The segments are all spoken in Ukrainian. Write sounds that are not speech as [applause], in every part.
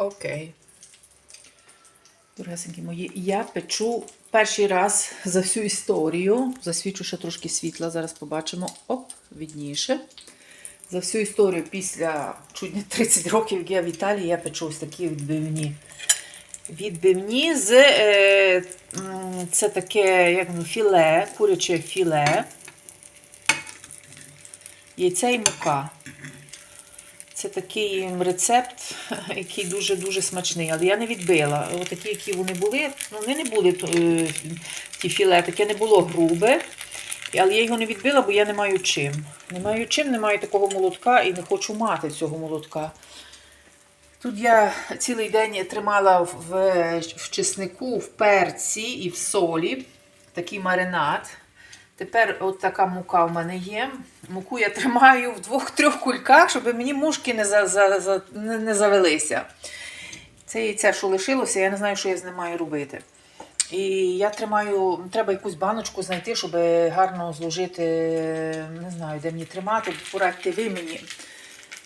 Окей. Дорогесенькі мої, я печу перший раз за всю історію. Засвічу ще трошки світла, зараз побачимо. Оп, відніше. За всю історію після чуть не 30 років, як я в Італії, я печу ось такі відбивні. Відбивні з е, це таке як воно, філе, куряче філе, яйце і мука. Це такий рецепт, який дуже-дуже смачний. Але я не відбила. Отакі, які вони були, ну вони не були е, ті філе, таке не було грубе. Але я його не відбила, бо я не маю чим. Не маю чим, не маю такого молотка і не хочу мати цього молотка. Тут я цілий день тримала в, в чеснику, в перці і в солі такий маринад. Тепер от така мука в мене є. Муку я тримаю в двох-трьох кульках, щоб мені мушки не, за, за, за, не, завелися. Це яйце, що лишилося, я не знаю, що я з ним маю робити. І я тримаю, треба якусь баночку знайти, щоб гарно зложити, не знаю, де мені тримати, порадьте ви мені.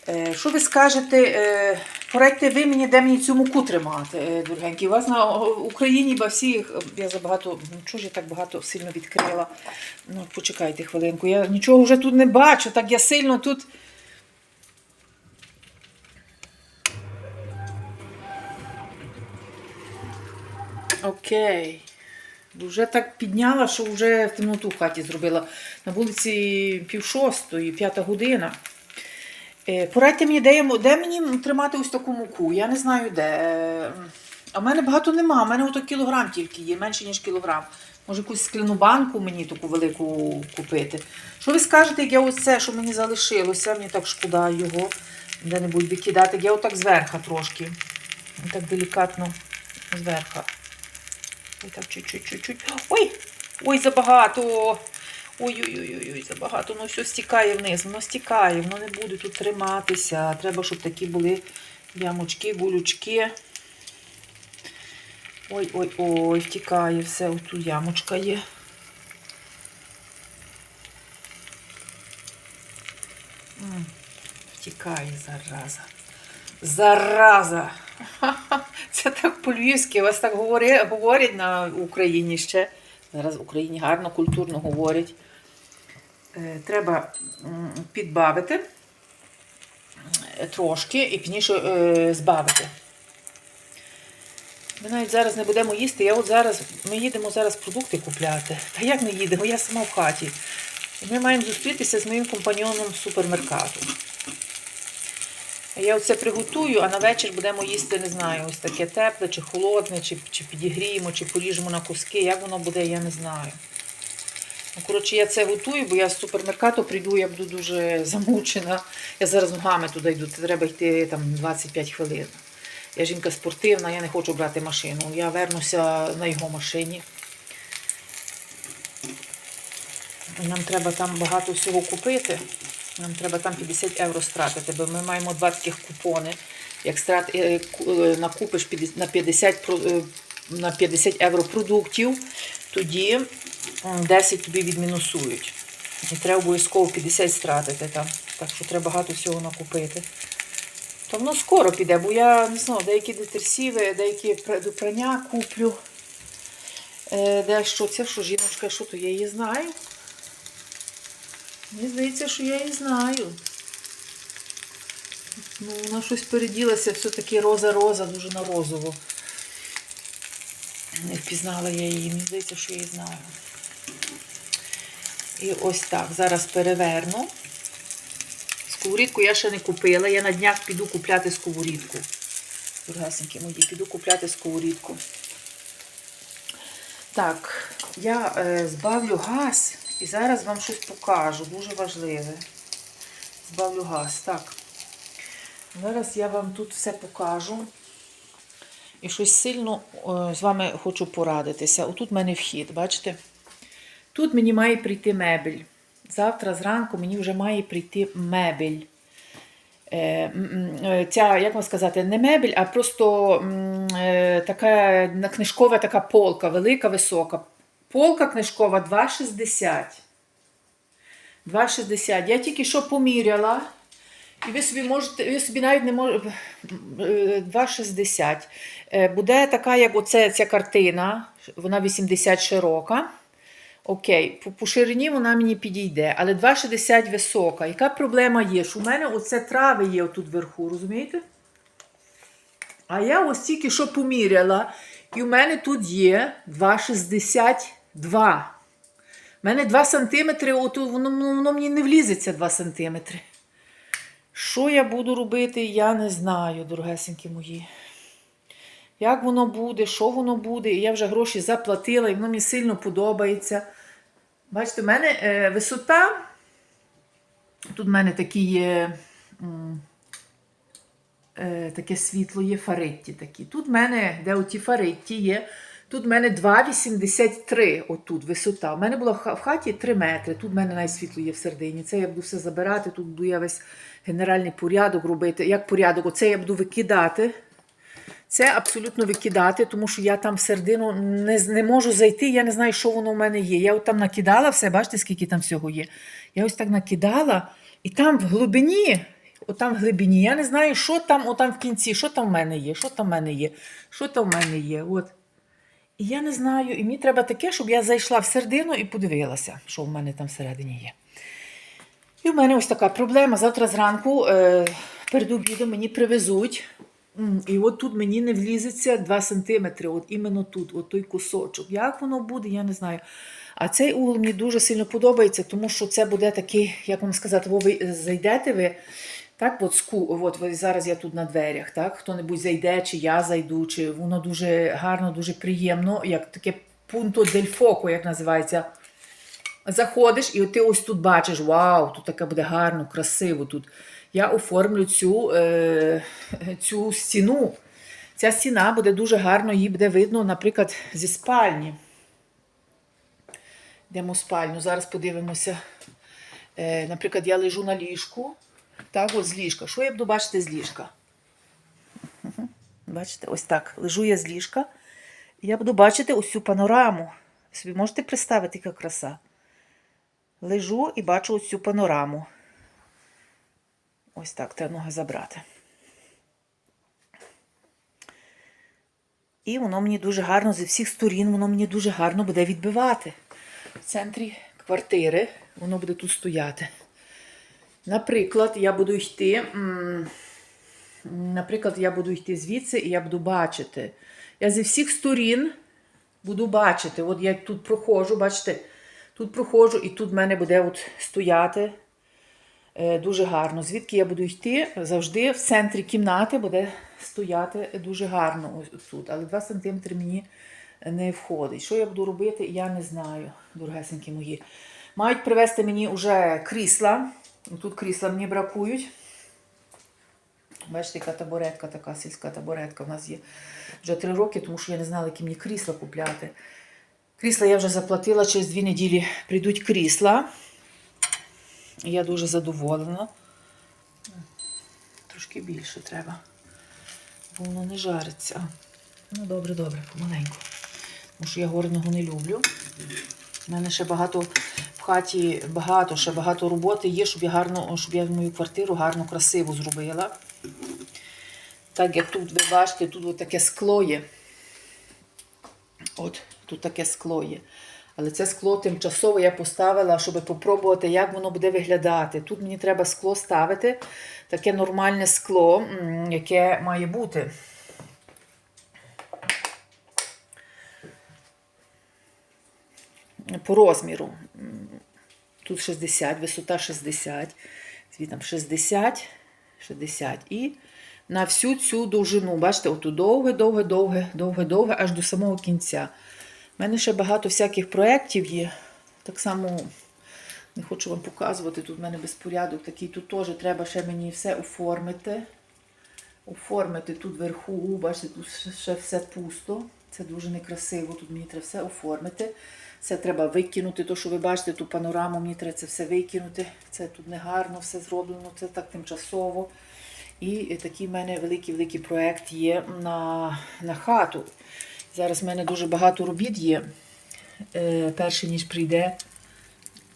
Е, Що ви скажете, е, порадьте ви мені, де мені цю муку тримати, е, дорогенькі. У вас на Україні, ба всіх, я забагато, ну чого ж я так багато сильно відкрила. Ну, почекайте хвилинку. Я нічого вже тут не бачу, так я сильно тут. Окей. Вже так підняла, що вже темноту в хаті зробила. На вулиці пів шостої, п'ята година. Е, Порадьте мені, де, я, де мені тримати ось таку муку. Я не знаю де. Е, А в мене багато нема. У мене ото кілограм тільки є, менше, ніж кілограм. Може, якусь скляну банку мені таку велику купити. Що ви скажете, як я це, що мені залишилося, мені так шкода його де-небудь викидати. Я отак зверху трошки. Так делікатно зверху. Ой, так чуть-чуть, чуть-чуть. Ой! Ой, забагато. Ой-ой-ой, забагато. Ну все стікає вниз, воно стікає, воно не буде тут триматися. Треба, щоб такі були ямочки, гулючки. Ой-ой-ой, втікає все, Ось ямочка є. Втікає, зараза. Зараза! [laughs] Це так по-львівськи, вас так говорять на Україні ще. Зараз в Україні гарно, культурно говорять. Е, Треба підбавити е, трошки і пізніше е, збавити. Ми навіть зараз не будемо їсти. Я от зараз, Ми їдемо зараз продукти купляти. Та як не їдемо? Я сама в хаті. Ми маємо зустрітися з моїм компаньоном з супермеркату. Я оце приготую, а на вечір будемо їсти, не знаю, ось таке тепле, чи холодне, чи, чи підігріємо, чи поріжемо на куски. Як воно буде, я не знаю. Ну, коротше, я це готую, бо я з супермеркату прийду, я буду дуже замучена. Я зараз ногами туди йду, треба йти там 25 хвилин. Я жінка спортивна, я не хочу брати машину. Я вернуся на його машині. Нам треба там багато всього купити. Нам треба там 50 євро стратити, бо ми маємо два таких купони. Як страт, е, е, накупиш на 50, е, на 50 євро продуктів, тоді 10 тобі відмінусують. І треба обов'язково 50 стратити там. Так що треба багато всього накупити. То воно скоро піде, бо я не знаю, деякі детерсиви, деякі прання куплю. Дещо це, що жіночка, що то я її знаю. Мені здається, що я її знаю. Ну, вона щось переділася, все-таки роза-роза, дуже на розово. Не впізнала я її, мені здається, що я її знаю. І ось так, зараз переверну. Сковорідку я ще не купила. Я на днях піду купляти сковорідку. Дорогесенькі мої, піду купляти сковорідку. Так, я е, збавлю газ і зараз вам щось покажу. Дуже важливе. Збавлю газ. Так. Зараз я вам тут все покажу. І щось сильно е, з вами хочу порадитися. Отут в мене вхід, бачите? Тут мені має прийти мебель. Завтра зранку мені вже має прийти мебель. Е, е, Ця, як вам сказати, не мебель, а просто така книжкова така полка, велика, висока. Полка книжкова 2,60. 2,60. Я тільки що поміряла. І ви собі можете, ви собі навіть не можете 2,60. Е, Буде така, як оце, ця картина, вона 80 широка. Окей, по, по ширині вона мені підійде, але 2,60 висока. Яка проблема є? Що у мене оце трави є отут вверху, розумієте? А я ось тільки що поміряла, і у мене тут є 2,62. У мене 2 см, от воно, воно мені не влізеться 2 см. Що я буду робити, я не знаю, дорогесенькі мої. Як воно буде, що воно буде, і я вже гроші заплатила, і воно мені сильно подобається. Бачите, в мене е, висота. Тут в мене такі є. е, таке світло є фаритті такі. Тут в мене, де оті фаритті є, тут в мене 2,83 отут висота. У мене була в хаті 3 метри. Тут в мене навіть світло є всередині. Це я буду все забирати, тут буду я весь генеральний порядок робити. Як порядок? Оце я буду викидати. Це абсолютно викидати, тому що я там всередину не, не можу зайти, я не знаю, що воно в мене є. Я от там накидала все, бачите, скільки там всього є. Я ось так накидала, і там в глибині, от в глибині, я не знаю, що там, отам в кінці, що там в мене є, що там в мене є, що там в мене є. От. Я не знаю, і мені треба таке, щоб я зайшла всередину і подивилася, що в мене там всередині є. І в мене ось така проблема. Завтра зранку е, перед обідом мені привезуть. І от тут мені не влізеться 2 см, от іменно тут, от той кусочок. Як воно буде, я не знаю. А цей угол мені дуже сильно подобається, тому що це буде такий, як вам сказати, ви зайдете ви. Так, от, ску, от зараз я тут на дверях, так? Хто-небудь зайде, чи я зайду, чи воно дуже гарно, дуже приємно, як таке пункто дель фоко, як називається. Заходиш, і ти ось тут бачиш, вау, тут таке буде гарно, красиво тут. Я оформлю цю, е, цю стіну. Ця стіна буде дуже гарно, її буде видно, наприклад, зі спальні. Йдемо в спальню. Зараз подивимося. Е, наприклад, я лежу на ліжку. Так, от з ліжка. Що я буду бачити з ліжка? Бачите, ось так. Лежу я з ліжка. І я буду бачити цю панораму. Собі можете представити, яка краса? Лежу і бачу ось панораму. Ось так, треба ноги забрати. І воно мені дуже гарно зі всіх сторін, воно мені дуже гарно буде відбивати. В центрі квартири воно буде тут стояти. Наприклад, я буду йти. Наприклад, я буду йти звідси і я буду бачити. Я зі всіх сторін буду бачити. От я тут проходжу, бачите, тут проходжу, і тут в мене буде от стояти е, дуже гарно. Звідки я буду йти, завжди в центрі кімнати буде стояти дуже гарно ось тут. Але 2 см мені не входить. Що я буду робити, я не знаю, дорогесенькі мої. Мають привезти мені вже крісла. Тут крісла мені бракують. Бачите, яка табуретка, така сільська табуретка в нас є вже три роки, тому що я не знала, які мені крісла купляти. Крісла я вже заплатила, через дві неділі прийдуть крісла. Я дуже задоволена. Трошки більше треба. Бо воно не жариться. Ну, добре, добре, помаленьку. Тому що я горного не люблю. У мене ще багато хаті, багато, ще багато роботи є, щоб я гарно, щоб я мою квартиру гарно, красиво зробила. Так як тут, ви бачите, тут от таке скло є. От, тут таке скло є. Але це скло тимчасово я поставила, щоб попробувати, як воно буде виглядати. Тут мені треба скло ставити, таке нормальне скло, яке має бути. По розміру. Тут 60, висота 60, звідти 60, 60. І на всю цю довжину, бачите, оту довге, довге, довге, довге, довге, аж до самого кінця. У мене ще багато всяких проєктів є. Так само не хочу вам показувати, тут в мене безпорядок такий. Тут теж треба ще мені все оформити. Оформити тут вверху, бачите, тут ще все пусто. Це дуже некрасиво. Тут мені треба все оформити. Це треба викинути. То, що ви бачите, ту панораму, мені треба це все викинути. Це тут негарно все зроблено, це так тимчасово. І такий в мене великий-великий проєкт є на, на хату. Зараз в мене дуже багато робіт є. Е, перше, ніж прийде,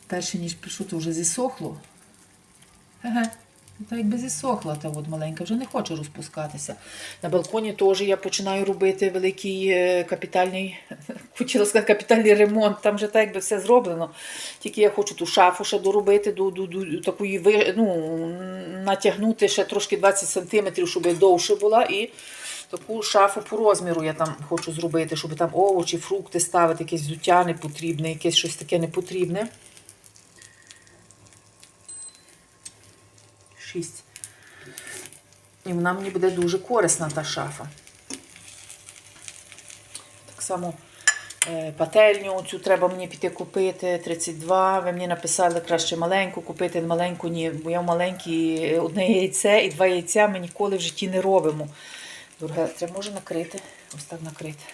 перше, ніж прийшло, то вже зісохло. Ага. Та якби зісохла та от маленька, вже не хоче розпускатися. На балконі теж я починаю робити великий е, капітальний, [laughs] хотіла сказати, капітальний ремонт. Там вже так якби все зроблено. Тільки я хочу ту шафу ще доробити, до, до, до, такої, ну, натягнути ще трошки 20 см, щоб довше була. І таку шафу по розміру я там хочу зробити, щоб там овочі, фрукти ставити, якесь не потрібне, якесь щось таке непотрібне. Шість. І вона мені буде дуже корисна, та шафа. Так само е, пательню цю треба мені піти купити. 32. Ви мені написали краще маленьку купити, маленьку ні, бо я в маленькій е, одне яйце і два яйця ми ніколи в житті не робимо. Друге, треба може накрити. Ось так накрити.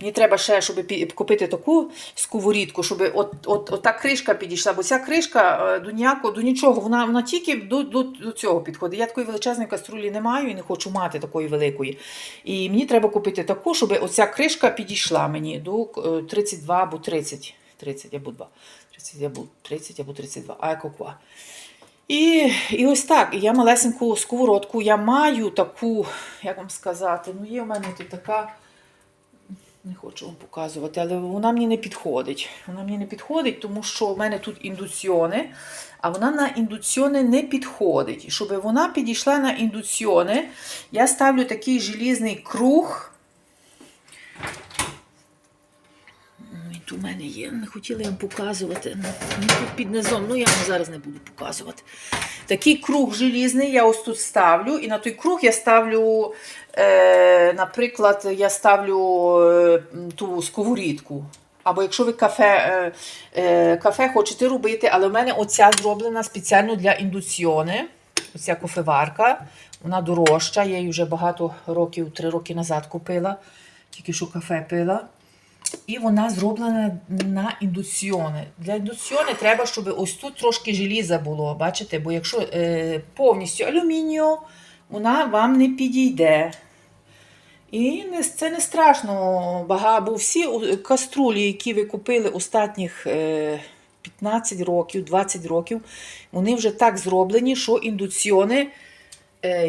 Мені треба ще, щоб купити таку сковорідку, щоб от, от, от та кришка підійшла, бо ця кришка е, до ніякого, до нічого, вона, вона тільки до, до, до цього підходить. Я такої величезної каструлі не маю і не хочу мати такої великої. І мені треба купити таку, щоб оця кришка підійшла мені до е, 32 або 30. 30 або 2. 30 або 30 або 32. А якоква. І, і ось так. Я малесеньку сковородку. Я маю таку, як вам сказати, ну є в мене тут така. Не хочу вам показувати, але вона мені не підходить. Вона мені не підходить, тому що в мене тут індуціони, а вона на індуціони не підходить. І щоб вона підійшла на індуціони, я ставлю такий желізний круг. Ой, У мене є, не хотіла вам показувати. Ну, Тут під низом, ну я вам зараз не буду показувати. Такий круг желізний я ось тут ставлю, і на той круг я ставлю, е, наприклад, я ставлю е, ту сковорідку. Або якщо ви кафе, е, е, кафе хочете робити, але в мене оця зроблена спеціально для індуціони. Оця кофеварка, вона дорожча, я її вже багато років, три роки назад купила, тільки що кафе пила. І вона зроблена на індуціони. Для індуціони треба, щоб ось тут трошки желіза було, бачите? Бо якщо е, повністю алюмінієм, вона вам не підійде. І не, це не страшно. Бо всі каструлі, які ви купили останніх е, 15 років, 20 років, вони вже так зроблені, що індуціони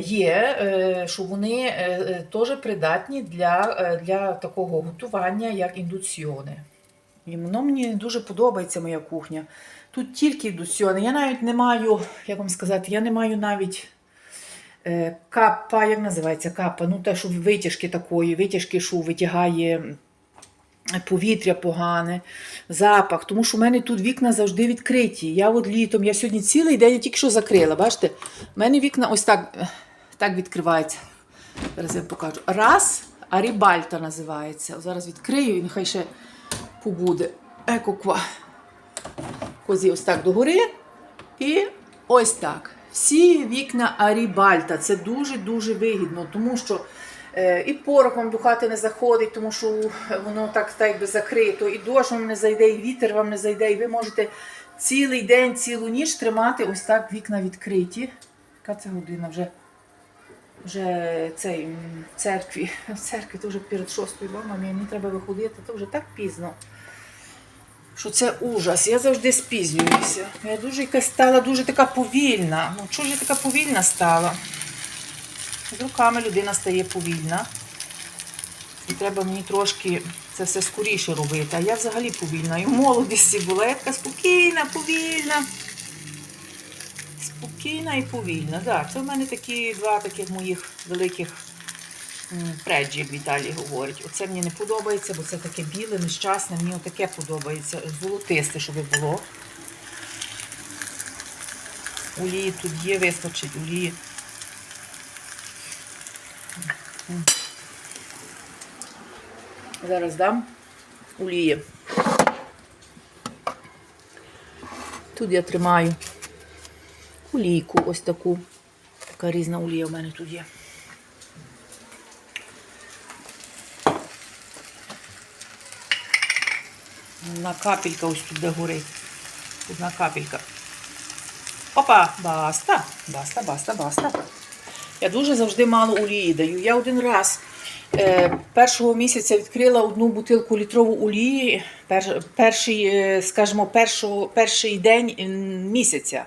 є, е, що вони е, е, теж придатні для, е, для такого готування, як індуціони. І воно мені дуже подобається моя кухня. Тут тільки індуціони. Я навіть не маю, як вам сказати, я не маю навіть е, капа, як називається капа? Ну, те, що витяжки такої, витяжки, що витягає повітря погане, запах. Тому що в мене тут вікна завжди відкриті. Я от літом, я сьогодні цілий день я тільки що закрила. Бачите, в мене вікна ось так, так відкриваються. Зараз я вам покажу. Раз, арібальта називається. Зараз відкрию і нехай ще побуде. Екоква. Козі ось так догори. І ось так. Всі вікна Арібальта. Це дуже-дуже вигідно, тому що і порох вам до хати не заходить, тому що воно так, так якби закрито, і дощ вам не зайде, і вітер вам не зайде, і ви можете цілий день, цілу ніч тримати ось так вікна відкриті. Яка це година вже? Вже цей в церкві. В церкві то вже перед шостою дома, мені треба виходити, то вже так пізно що це ужас. Я завжди спізнююся. Я дуже якась стала дуже така повільна. Ну, чого ж я така повільна стала? З руками людина стає повільна. І треба мені трошки це все скоріше робити. А я взагалі повільна. І в молодості була я така спокійна, повільна. Спокійна і повільна. Да, це в мене такі два таких моїх великих преджі, як Віталій говорить. Оце мені не подобається, бо це таке біле, нещасне. Мені отаке подобається. Золотисте, щоб було. Олії тут є, вистачить олії. Зараз дам олії. Тут я тримаю олійку, ось таку. Така різна олія в мене тут є. Одна капелька ось тут де горить. Одна капелька. Опа, баста, баста, баста, баста. Я дуже завжди мало олії даю. Я один раз е, першого місяця відкрила одну бутилку літрову олії, пер, перший, е, скажімо, першого, перший день місяця.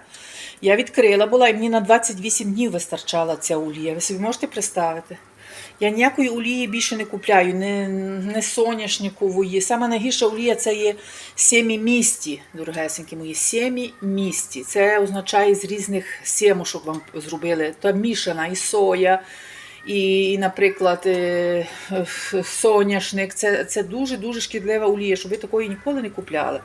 Я відкрила була, і мені на 28 днів вистачала ця олія. Ви собі можете представити? Я ніякої олії більше не купляю, не, не соняшникової. Саме найгірша олія це є сімі-місті, дорогесенькі мої, сімі-місті. Це означає з різних сімушок вам зробили. Та мішана і соя, і, і наприклад, е, соняшник. Це, це дуже-дуже шкідлива олія, щоб ви такої ніколи не купляли.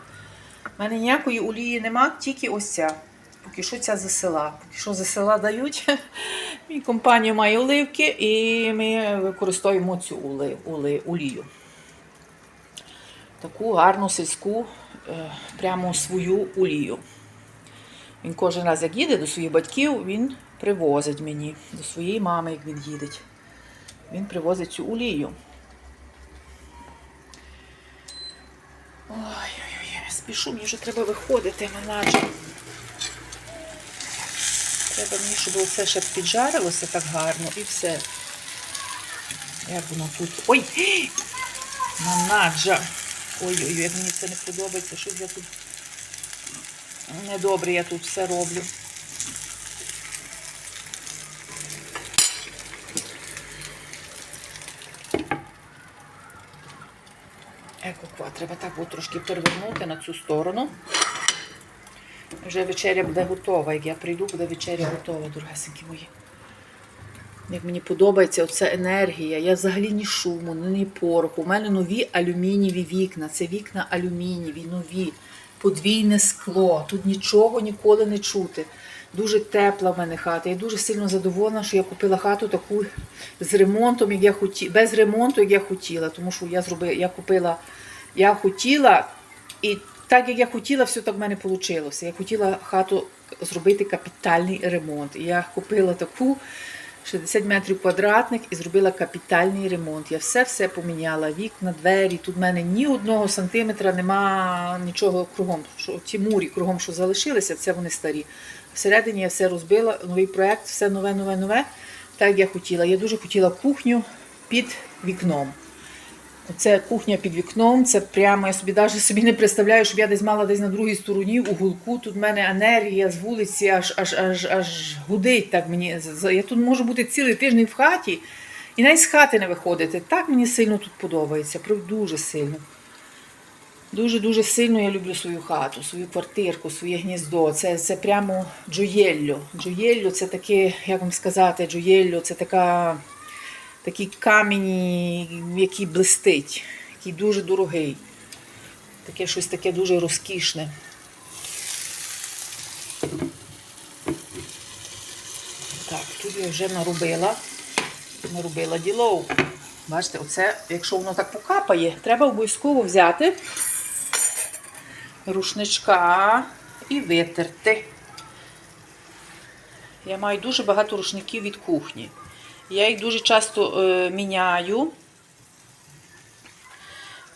У мене ніякої олії нема, тільки ось ця. Поки що ця за села. Поки що за села дають. [laughs] Мій компанія має оливки, і ми використовуємо цю оли, оли, олію. Таку гарну сільську, е, прямо свою олію. Він кожен раз, як їде до своїх батьків, він привозить мені до своєї мами, як він їде. Він привозить цю олію. Ой-ой-ой, спішу, мені вже треба виходити, менаджер. Треба мені, щоб все ще піджарилося так гарно і все. Як воно тут. Ой! Манаджа! Ой-ой, як мені це не подобається, що я тут недобре я тут все роблю. Екоква, треба так от трошки перевернути на цю сторону. Вже вечеря буде готова. Як я прийду, буде вечеря готова, дорогесенькі мої. Як мені подобається оця енергія. Я взагалі ні шуму, ні пороху. У мене нові алюмінієві вікна. Це вікна алюмінієві, нові, подвійне скло. Тут нічого ніколи не чути. Дуже тепла в мене хата. Я дуже сильно задоволена, що я купила хату таку з ремонтом, як я хотіла, без ремонту, як я хотіла. Тому що я зробила, я купила, я хотіла, і так як я хотіла, все так в мене вийшло. Я хотіла хату зробити капітальний ремонт. Я купила таку 60 метрів квадратних і зробила капітальний ремонт. Я все-все поміняла. Вікна, двері. Тут в мене ні одного сантиметра нема нічого кругом. Що ті мурі кругом, що залишилися, це вони старі. Всередині я все розбила, новий проект, все нове, нове, нове. Так як я хотіла. Я дуже хотіла кухню під вікном. Це кухня під вікном, це прямо я собі навіть собі не представляю, щоб я десь мала десь на другій стороні у гулку. Тут в мене енергія з вулиці аж аж аж аж гудить. Так мені я тут можу бути цілий тиждень в хаті і навіть з хати не виходити. Так мені сильно тут подобається. Дуже сильно. Дуже дуже сильно я люблю свою хату, свою квартирку, своє гніздо. Це, це прямо джоєлло. Джоєлло це таке, як вам сказати, джоєлло це така такий камінь, який блистить, який дуже дорогий. Таке щось таке дуже розкішне. Так, тут я вже наробила. Наробила ділов. Бачите, оце, якщо воно так покапає, треба обов'язково взяти рушничка і витерти. Я маю дуже багато рушників від кухні. Я їх дуже часто е, міняю.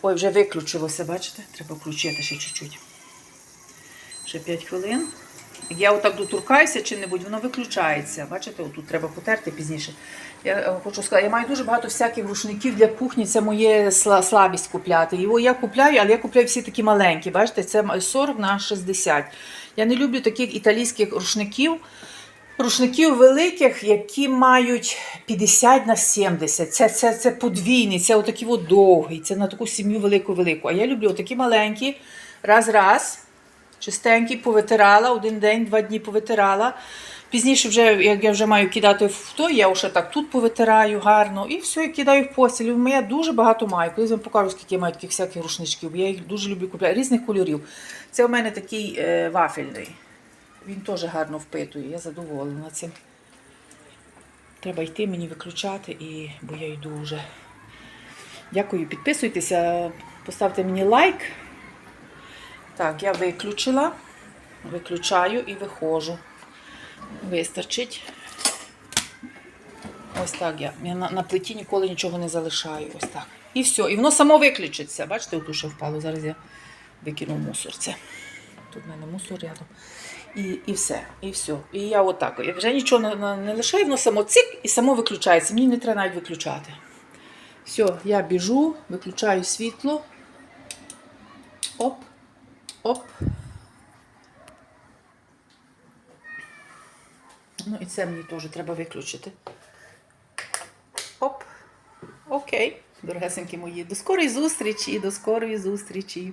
Ой, вже виключилося, бачите? Треба включити ще чуть-чуть. Ще 5 хвилин. Я отак доторкаюся чи-небудь, воно виключається. Бачите, отут треба потерти пізніше. Я е, хочу сказати, я маю дуже багато всяких рушників для кухні, це моє слабість купляти. Його я купляю, але я купляю всі такі маленькі. Бачите, це 40 на 60. Я не люблю таких італійських рушників. Рушників великих, які мають 50 на 70. Це, це, це подвійний, це отакий от довгий, це на таку сім'ю велику-велику. А я люблю отакі маленькі, раз-раз, чистенькі, повитирала, один день, два дні повитирала. Пізніше, вже, як я вже маю кидати в той, я вже так тут повитираю гарно і все, і кидаю в постіль. Я дуже багато маю. Колись вам покажу, скільки я маю таких всяких рушничків. Я їх дуже люблю купляти, різних кольорів. Це у мене такий е, вафельний. Він теж гарно впитує, я задоволена цим. Треба йти мені виключати, і, бо я йду вже. Дякую, підписуйтеся, поставте мені лайк. Так, я виключила, виключаю і виходжу. Вистачить. Ось так я. Я на, на плиті ніколи нічого не залишаю. Ось так. І все. І воно само виключиться. Бачите, отут ще впало. Зараз я викину мусор це. Тут в мене мусор рядом. І, і все. І все. І я отак. Я вже нічого не, не, лишаю, воно само цик і само виключається. Мені не треба навіть виключати. Все, я біжу, виключаю світло. Оп, оп. Ну і це мені теж треба виключити. Оп. Окей, дорогесенькі мої. До скорої зустрічі, до скорої зустрічі.